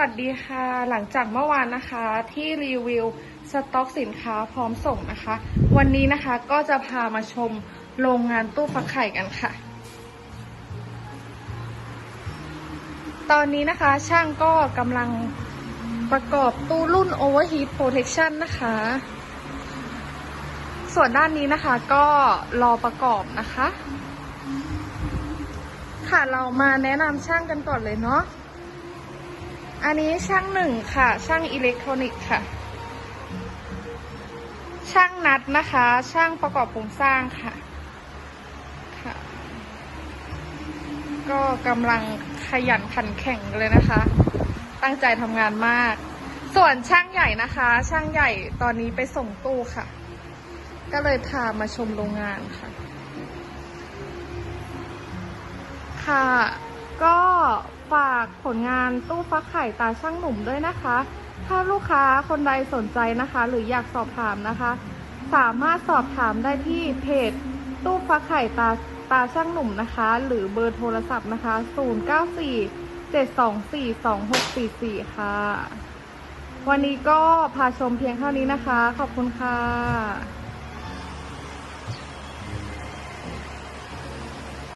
วัสดีค่ะ หลังจากเมื่อวานนะคะที่รีวิวสต็อกสินค้าพร้อมส่งนะคะ วันนี้นะคะก็จะพามาชมโรงงานตู้ฟักไข่กันค่ะ ตอนนี้นะคะช่างก็กำลังประกอบตู้รุ่น Overheat Protection นะคะ ส่วนด้านนี้นะคะก็รอประกอบนะคะ ค่ะเรามาแนะนำช่างกันก่อนเลยเนาะ อันนี้ช่างหนึ่งค่ะ ช่างอิเล็กทรอนิกส์ค่ะ ช่างนัดนะคะ ช่างประกอบโครงสร้างค่ะค่ะ ก็กำลังขยันขันแข่งเลยนะคะ ตั้งใจทำงานมาก ส่วนช่างใหญ่นะคะ ช่างใหญ่ตอนนี้ไปส่งตู้ค่ะ ก็เลยพามาชมโรงงานค่ะ ค่ะ ก็ฝากผลงานตู้ฟักไข่ตาช่างหนุ่มด้วยนะคะ ถ้าลูกค้าคนใดสนใจนะคะ หรืออยากสอบถามนะคะ สามารถสอบถามได้ที่เพจตู้ฟักไข่ตาตาช่างหนุ่มนะคะ หรือเบอร์โทรศัพท์นะคะ 094 724 2644 ค่ะ วันนี้ก็พาชมเพียงเท่านี้นะคะ ขอบคุณค่ะ